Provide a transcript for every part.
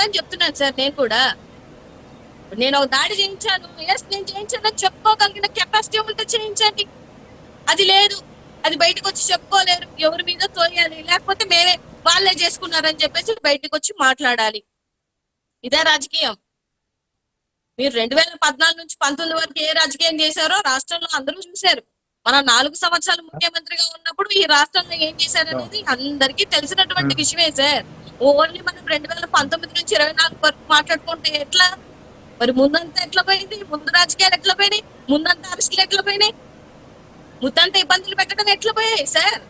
అని చెప్తున్నాను సార్ నేను కూడా. నేను ఒక దాడి చేయించాను. ఎస్ నేను చేయించాను. చెప్పుకోగలిగిన కెపాసిటీ ఉంటే చేయించండి. అది లేదు. అది బయటకు వచ్చి చెప్పుకోలేరు. ఎవరి మీద తోయాలి. లేకపోతే మేమే వాళ్ళే చేసుకున్నారని చెప్పేసి బయటకు వచ్చి మాట్లాడాలి. ఇదే రాజకీయం. మీరు రెండు వేల పద్నాలుగు నుంచి పంతొమ్మిది వరకు ఏ రాజకీయం చేశారో రాష్ట్రంలో అందరూ చూశారు. మనం నాలుగు సంవత్సరాలు ముఖ్యమంత్రిగా ఉన్నప్పుడు ఈ రాష్ట్రంలో ఏం చేశారు అనేది అందరికీ తెలిసినటువంటి విషయమే సార్. ఓన్లీ మనం రెండు వేల పంతొమ్మిది నుంచి ఇరవై నాలుగు వరకు మాట్లాడుకుంటే ఎట్లా? మరి ముందంతా ఎట్లా పోయింది? ముందు రాజకీయాలు ఎట్లా పోయినాయి? ముందంతా అరెస్టులు ఎట్లా పోయినాయి? ముద్దంతా ఇబ్బందులు పెట్టడం ఎట్లా పోయాయి సార్?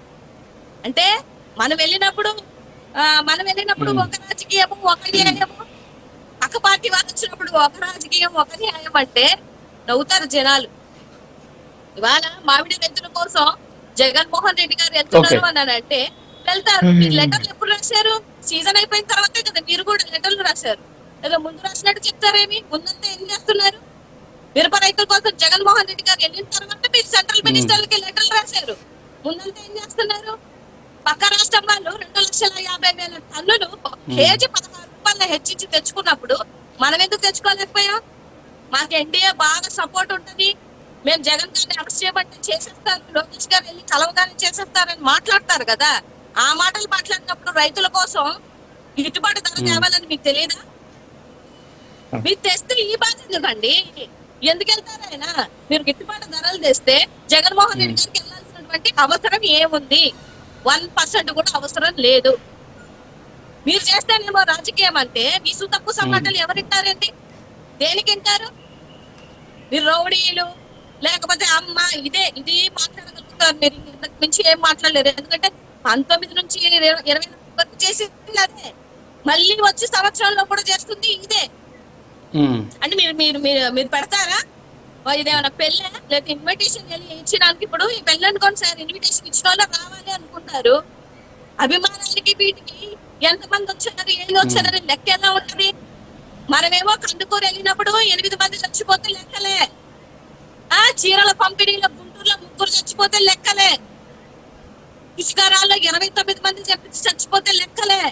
అంటే మనం వెళ్ళినప్పుడు మనం వెళ్ళినప్పుడు మ్మ్. ఒక రాజకీయము ఒక న్యాయము. పక్క పార్టీ వాళ్ళు వచ్చినప్పుడు ఒక రాజకీయం ఒక న్యాయం అంటే నవ్వుతారు జనాలు. ఇవాళ మామిడి రైతుల కోసం జగన్మోహన్ రెడ్డి గారు వెళ్తున్నారు. అని అంటే వెళ్తారు. మీరు లెటర్లు ఎప్పుడు రాశారు? సీజన్ అయిపోయిన తర్వాతే కదా మీరు కూడా లెటర్లు రాశారు. ఏదో ముందు రాసినట్టు చెప్తారేమి? ముందంతా ఏం చేస్తున్నారు? మిరప రైతుల కోసం జగన్మోహన్ రెడ్డి గారు వెళ్ళిన తర్వాత మీరు సెంట్రల్ మినిస్టర్లకి లెటర్లు రాశారు. ముందంతా ఏం చేస్తున్నారు? పక్క రాష్ట్రం వాళ్ళు రెండు లక్షల యాభై వేల టన్నులు కేజీ పదహారు రూపాయల హెచ్చించి తెచ్చుకున్నప్పుడు మనం ఎందుకు తెచ్చుకోలేకపోయాం? మాకు ఎన్డీఏ బాగా సపోర్ట్ ఉంటుంది. మేము జగన్ గారిని అరెస్ట్ చేయమంటే చేసేస్తారు లోకేష్ గారు వెళ్ళి కలవగానే చేసేస్తారని మాట్లాడతారు కదా. ఆ మాటలు మాట్లాడినప్పుడు రైతుల కోసం గిట్టుబాటు ధర తేవాలని మీకు తెలియదా మీరు తెస్తే ఈ బాధ ఎందుకండి ఎందుకు వెళ్తారు ఆయన? మీరు గిట్టుబాటు ధరలు తెస్తే జగన్మోహన్ రెడ్డి గారికి వెళ్ళాల్సినటువంటి అవసరం ఏముంది? వన్ పర్సెంట్ కూడా అవసరం లేదు. మీరు చేస్తేనేమో రాజకీయం అంటే మీ సుతప్పు సమాటలు ఎవరింటారండి? దేనికి వింటారు మీరు రౌడీలు లేకపోతే అమ్మ ఇదే ఇది మాట్లాడగలుగుతారు. మీరు ఇంతకు మించి ఏం మాట్లాడలేరు ఎందుకంటే పంతొమ్మిది నుంచి ఇరవై వరకు చేసింది అదే. మళ్ళీ వచ్చి సంవత్సరంలో కూడా చేస్తుంది ఇదే. అంటే మీరు మీరు మీరు మీరు పెడతారా? ఇదేమన్నా పెళ్ళ? లేదా ఇన్విటేషన్ వెళ్ళి ఇచ్చడానికి ఇప్పుడు ఈ పెళ్ళి అనుకోండి సార్ ఇన్విటేషన్ ఇచ్చిన వాళ్ళు రావాలి అనుకుంటారు. అభిమానాలకి వీటికి ఎంత మంది వచ్చారు ఏం వచ్చారని లెక్క ఎలా ఉంటది? మనమేమో కందుకూరు వెళ్ళినప్పుడు ఎనిమిది మంది చచ్చిపోతే లెక్కలే. చీరల పంపిణీలో గుంటూరులో ముగ్గురు చచ్చిపోతే లెక్కలే. పుష్కరాల్లో ఇరవై తొమ్మిది మంది చెప్పి చచ్చిపోతే లెక్కలే.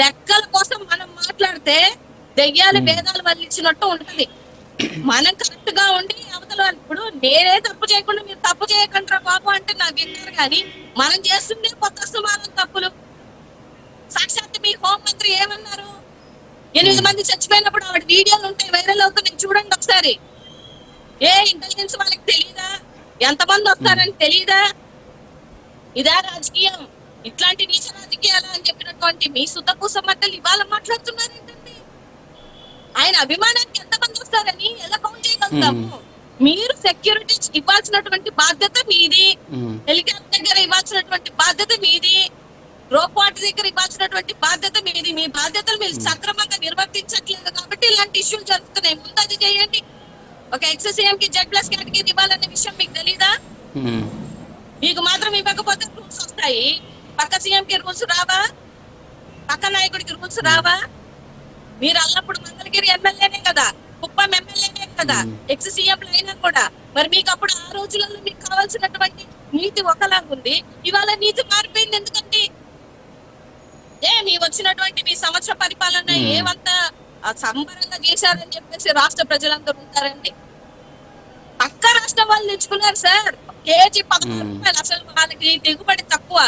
లెక్కల కోసం మనం మాట్లాడితే దెయ్యాలు వేదాలు వల్లించినట్టు ఉంటది. మనం కరెక్ట్గా ఉండి అవతల ఇప్పుడు నేనే తప్పు చేయకుండా మీరు తప్పు చేయకుండా బాబు అంటే నాకు విన్నారు కానీ మనం చేస్తుండే కొత్త సుమారం తప్పులు. సాక్షాత్ మీ హోంమంత్రి ఏమన్నారు? ఎనిమిది మంది చచ్చిపోయినప్పుడు ఆవిడ వీడియోలు ఉంటాయి వైరల్ అవుతున్నాయి చూడండి ఒకసారి. ఏ ఇంటెలిజెన్స్ వాళ్ళకి తెలియదా ఎంతమంది వస్తారని తెలియదా ఇదా రాజకీయం. ఇట్లాంటి నీచ రాజకీయాలు అని చెప్పినటువంటి మీ సుతపు సమర్థలు ఇవాళ మాట్లాడుతున్నారు ఏంటండి ఆయన అభిమానానికి ఎంతమంది వస్తారని ఎలా కౌంట్ చేయగలుగుతాము? మీరు సెక్యూరిటీ ఇవ్వాల్సినటువంటి బాధ్యత మీది. హెలికాప్టర్ దగ్గర ఇవ్వాల్సినటువంటి బాధ్యత మీది. రోపాట్ దగ్గర ఇవ్వాల్సినటువంటి బాధ్యత మీది. మీ బాధ్యతలు మీరు సక్రమంగా నిర్వర్తించట్లేదు కాబట్టి ఇలాంటి ఇష్యూలు జరుగుతున్నాయి. ముందు అది చేయండి. ఒక ఎక్స్ఎస్ఏఎం కి జెడ్ ప్లస్ కేటగిరీ ఇవ్వాలనే విషయం మీకు తెలీదా. మీకు మాత్రం ఇవ్వకపోతే రూల్స్ వస్తాయి. పక్క సీఎం కి రూల్స్ రావా? పక్క నాయకుడికి రూల్స్ రావా? మీరు అల్లప్పుడు మంగళగిరి ఎమ్మెల్యేనే కదా కుప్పం ఎమ్మెల్యేనే కదా ఎక్స్ సీఎం అయినా కూడా. మరి మీకు అప్పుడు ఆ రోజులలో మీకు కావాల్సినటువంటి నీతి ఒకలాగుంది ఇవాళ నీతి మారిపోయింది ఎందుకండి ఏ మీ వచ్చినటువంటి మీ సంవత్సర పరిపాలన. ఏమంతా సంబరంగా చేశారని చెప్పేసి రాష్ట్ర ప్రజలందరూ ఉంటారండి. పక్క రాష్ట్రం వాళ్ళు తెచ్చుకున్నారు సార్. కేజీ పదహారు Hmm. రూపాయలు అసలు వాళ్ళకి దిగుబడి తక్కువ.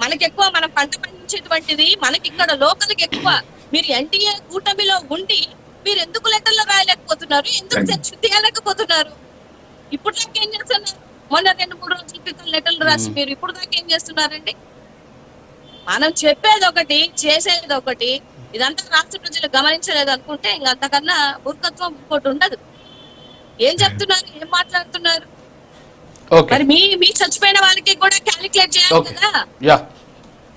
మనకి ఎక్కువ మనం పంట పండించేటువంటిది మనకి ఇక్కడ లోకల్కి ఎక్కువ. మీరు ఎన్టీఏ కూటమిలో ఉండి మీరు ఎందుకు లెక్కల్లో రాయలేకపోతున్నారు? ఎందుకు తీయలేకపోతున్నారు ఇప్పుడు దాకా ఏం చేస్తున్నారు? మొన్న రెండు మూడు రోజుల క్రితం లెటర్లు రాసి మీరు ఇప్పుడు దాకా ఏం చేస్తున్నారండి? మనం చెప్పేది ఒకటి చేసేది ఒకటి. ఇదంతా రాష్ట్ర ప్రజలు గమనించలేదు అనుకుంటే ఇంకా అంతకన్నా మూర్ఖత్వం ఇంకోటి ఉండదు. ఏం చెప్తున్నారు? ఏం మాట్లాడుతున్నారు? ఓకే మరి మీ మీ చచ్చిపోయిన వాళ్ళకి కూడా క్యాలిక్యులేట్ చేయాలి. కదా? యా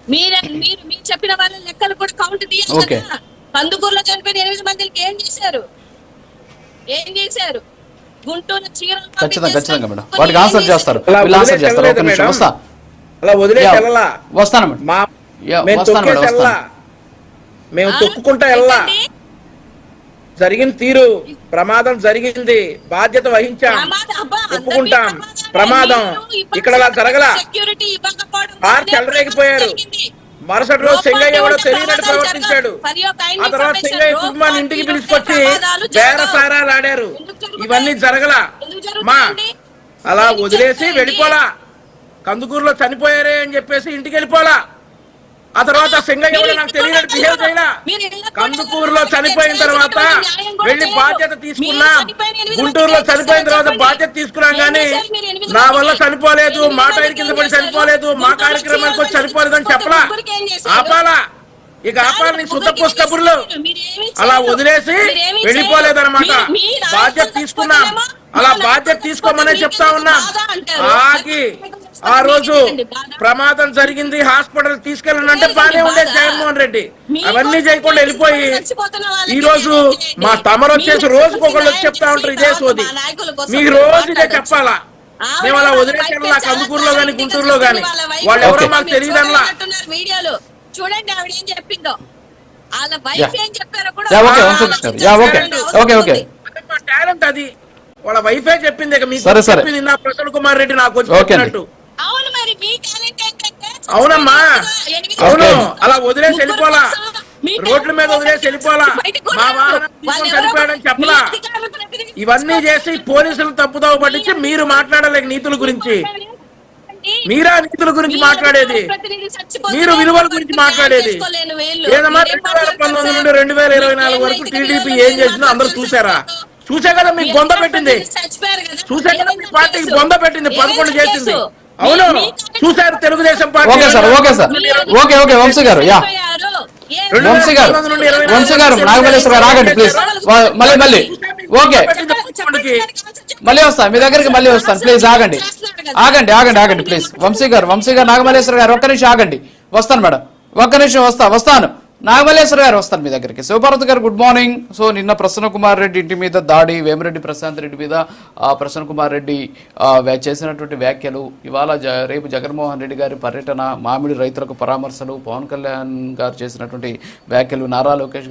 మీరే మీరు మీరు చెప్పిన వాళ్ళ లెక్కలు కూడా కౌంట్ తీయాలి. కదా? కందుకూరులో చనిపోయిన ఎనిమిది మందికి ఏం చేశారు? ఏం చేశారు? గుంటూరు చీరలు ఖచ్చితంగా ఖచ్చితంగా మేడం. పంపించేస్తారు. వాటికి ఆన్సర్ చేస్తారు. ఆన్సర్ ఒక నిమిషం. వస్తా. అలా వస్తాను మేడం మేము? తొక్కుకుంటా వెళ్ళా? జరిగిన తీరు ప్రమాదం జరిగింది బాధ్యత వహించాం ఒప్పుకుంటాం. ప్రమాదం ఇక్కడ జరగల వల్లే చెలరేగిపోయారు. మరుసటి రోజు చెంగయ్య పార్టీ కూడా తెలియనట్టు ప్రవర్తించాడు ఆ తర్వాత చెంగయ్య రోడ్ కుటుంబాన్ని ఇంటికి పిలుచుకొచ్చి ప్రమాదాలు బేర జరగవు. సారాలు ఆడారు? ఇవన్నీ జరగల మా? అలా వదిలేసి? వెళ్ళిపోలా కందుకూరులో చనిపోయారే అని చెప్పేసి ఇంటికి వెళ్ళిపోలా ఆ తర్వాత సింగయ్య నాకు తెలియనట్టు బిహేవ్ ఇళ్ళకు కందుకూరులో కూడా చనిపోయిన తర్వాత వాళ్ళు. బాధ్యత తీసుకున్నాం గుంటూరులో చనిపోయిన తర్వాత. బాధ్యత తీసుకున్నాం కానీ నా? వల్ల చనిపోలేదు మా టైర్ కింద పడి? చనిపోలేదు మా కార్యక్రమానికి వచ్చి చనిపోలేదు అని చెప్పలా? ఆపాలా ఇక ఆపాలని కబుర్లు మీరేమీ అలా. వదిలేసి వెళ్ళిపోలేదన్నమాట బాధ్యత తీసుకున్నాం అలా మా బాధ్యత తీసుకోమనే చెప్తా ఉన్నాం? ఆగి ఆ రోజు ప్రమాదం జరిగింది హాస్పిటల్ తీసుకెళ్ళనంటే బానే ఉండేది జగన్మోహన్ రెడ్డి. అవన్నీ చేయకుండా వెళ్ళిపోయి ఈ రోజు మా తమరు వచ్చేసి రోజుకు ఒకళ్ళు వచ్చి చెప్తా ఉంటారు ఇదే సోది. మీకు రోజు ఇదే చెప్పాలా? మేము అలా వదిలేసాను నాకు అందుకూరులో గాని గుంటూరులో గాని. వాళ్ళు ఎవరో. మాకు వీడియోలు. చూడండి ఆవిడ ఏం చెప్పిందో. వాళ్ళ వైఫ్. ఏం చెప్పారో కూడా. అంటే మా టాలెంట్ అది. వాళ్ళ వైఫే చెప్పింది ఇక మీకు సరే, సరే. చెప్పింది నా ప్రసన్న కుమార్ రెడ్డి నాకు వచ్చి Okay అండి. చెప్పినట్టు. అవును మరి మీ టాలెంట్ ఏంటంటే అవునమ్మా. ఎనిమిది అవును. అలా వదిలేసి ముగ్గురు వెళ్ళిపోలా కోసం మీ రోడ్ల మీద వదిలేసి వెళ్ళిపోలా బయటకు కూడా మా వాహనం. తీసుకొని వాళ్ళు చనిపోయాడని చెప్పలా? మీ అధికారుల ప్రతినిధి ఇవన్నీ చేసి పోలీసులు తప్పుదావ పట్టించి మీరు మాట్లాడలేక నీతుల గురించి. మీరా నీతుల గురించి మాట్లాడేది? మీరు విలువల గురించి మాట్లాడేది? ఏదమ్మా? రెండు వేల పంతొమ్మిది నుండి రెండు వేల ఇరవై నాలుగు వరకు టీడీపీ ఏం చేసిందో అందరూ చూసారా? చూసే కదా మీకు బొంద పెట్టింది. చూసే కదా మీ పార్టీకి బొంద పెట్టింది పదకొండు చేసింది. అవును చూశారు Telugu Desam party okay sir okay sir. Okay okay Vamshi గారు యా. వంశీ గారు వంశీ గారు నాగమల్లేశ్వర గారు ఆగండి ప్లీజ్. మళ్ళీ మళ్ళీ. ఓకే. మళ్ళీ వస్తాను మీ దగ్గరికి మళ్ళీ వస్తాను. ప్లీజ్ ఆగండి. ఆగండి ఆగండి ఆగండి ప్లీజ్. వంశీ గారు వంశీ గారు నాగమల్లేశ్వర గారు ఒక్క నిమిషం ఆగండి. వస్తాను మేడం. ఒక్క నిమిషం వస్తా వస్తాను. నాగమల్లేశ్వర గారు వస్తాను మీ దగ్గరికి. శివభారత్ గారు గుడ్ మార్నింగ్ సో నిన్న ప్రసన్న కుమార్ రెడ్డి ఇంటి మీద దాడి వేమిరెడ్డి ప్రశాంత్ రెడ్డి మీద ప్రసన్న కుమార్ రెడ్డి చేసినటువంటి వ్యాఖ్యలు ఇవాళ జ- రేపు జగన్మోహన్ రెడ్డి గారి పర్యటన మామిడి రైతులకు పరామర్శలు పవన్ కళ్యాణ్ గారు చేసినటువంటి వ్యాఖ్యలు నారా లోకేష్